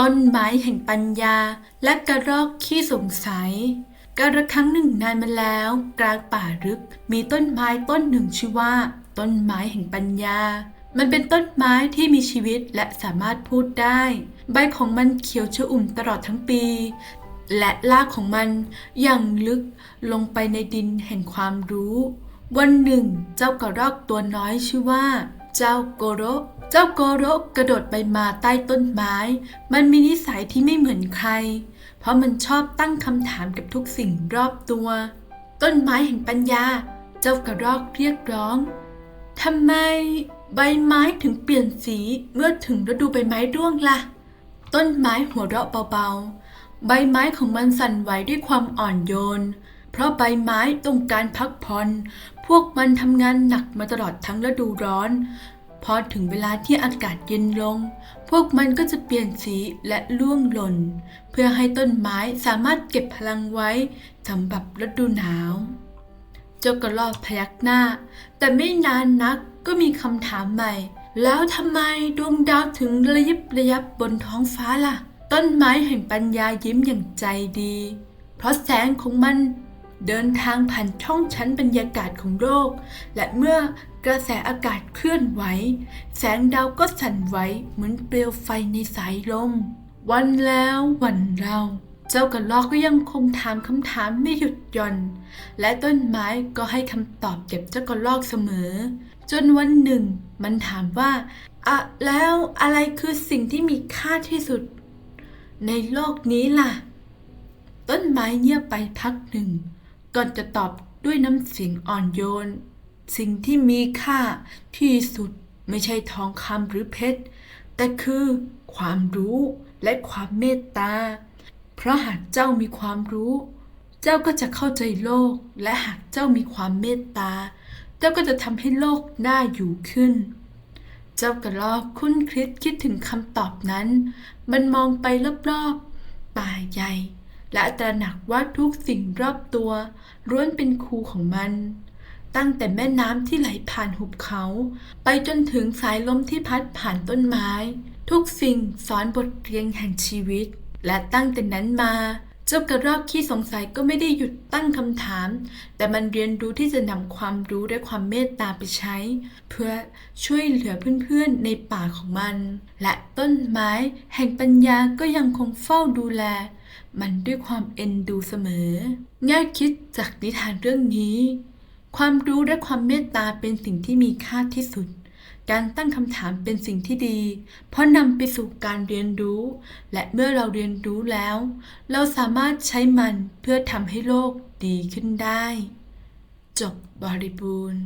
ต้นไม้แห่งปัญญาและกระรอกขี้สงสัยกาละครั้งหนึ่งนานมาแล้ว กลางป่าลึกมีต้นไม้ต้นหนึ่งชื่อว่า ต้นไม้แห่งปัญญา มันเป็นต้นไม้ที่มีชีวิตและสามารถพูดได้ ใบของมันเขียวชอุ่มตลอดทั้งปี และรากของมันอย่างลึกลงไปในดินแห่งความรู้ วันหนึ่งเจ้ากระรอกตัวน้อยชื่อว่า จ้าโกโรเจ้าโกโรกระโดดไปมาใต้ต้นไม้ มันมีนิสัยที่ไม่เหมือนใคร เพราะมันชอบตั้งคำถามกับทุกสิ่งรอบตัว ต้นไม้แห่งปัญญา เจ้ากระรอกเรียกร้องทำไมใบไม้ถึงเปลี่ยนสีเมื่อถึงฤดูใบไม้ร่วงล่ะ ต้นไม้หัวเราะเบาๆ ใบไม้ของมันสั่นไหวด้วยความอ่อนโยน เพราะใบไม้ต้องการพักผ่อน พวกมันทำงานหนักมาตลอดทั้งฤดูร้อน พอถึงเวลาที่อากาศเย็นลง พวกมันก็จะเปลี่ยนสีและร่วงหล่น เพื่อให้ต้นไม้สามารถเก็บพลังไว้สำหรับฤดูหนาว เจ้ากระรอกพยักหน้า แต่ไม่นานนักก็มีคำถามใหม่ แล้วทำไมดวงดาวถึงระยิบระยับบนท้องฟ้าล่ะ ต้นไม้แห่งปัญญายิ้มอย่างใจดี เพราะแสงของมัน เดินทางผ่านช่องชั้นบรรยากาศของโลก และเมื่อกระแสอากาศเคลื่อนไหว แสงดาวก็สั่นไหวเหมือนเปลวไฟในสายลม วันแล้ววันเล่าเจ้ากระรอกก็ยังคงถามคำถามไม่หยุดหย่อน และต้นไม้ก็ให้คำตอบเก็บเจ้ากระรอกเสมอ จนวันหนึ่ง มันถามว่าอะแล้วอะไรคือสิ่งที่มีค่าที่สุด ในโลกนี้ล่ะ ต้นไม้เงียบไปพักหนึ่ง ก่อนจะตอบด้วยน้ำเสียงอ่อนโยน สิ่งที่มีค่าที่สุดไม่ใช่ทองคำหรือเพชร แต่คือความรู้และความเมตตา เพราะหากเจ้ามีความรู้ เจ้าก็จะเข้าใจโลก และหากเจ้ามีความเมตตา เจ้าก็จะทำให้โลกน่าอยู่ขึ้น เจ้ากระรอกคุ้นคิดคิดถึงคำตอบนั้น มันมองไปรอบๆ ป่าใหญ่ และตระหนักว่าทุกสิ่งรอบตัวล้วนเป็นครูของมัน ตั้งแต่แม่น้ำที่ไหลผ่านหุบเขา ไปจนถึงสายลมที่พัดผ่านต้นไม้ ทุกสิ่งสอนบทเรียนแห่งชีวิต และตั้งแต่นั้นมาเจ้ากระรอกขี้สงสัยก็ไม่ได้หยุดตั้งคำถาม แต่มันเรียนรู้ที่จะนำความรู้และความเมตตาไปใช้ เพื่อช่วยเหลือเพื่อนๆในป่าของมัน และต้นไม้แห่งปัญญาก็ยังคงเฝ้าดูแล มันด้วยความเอ็นดูเสมอแง่คิดจากนิทานเรื่องนี้ ความรู้และความเมตตาเป็นสิ่งที่มีค่าที่สุด การตั้งคำถามเป็นสิ่งที่ดี เพราะนำไปสู่การเรียนรู้ และเมื่อเราเรียนรู้แล้ว เราสามารถใช้มันเพื่อทำให้โลกดีขึ้นได้ จบบริบูรณ์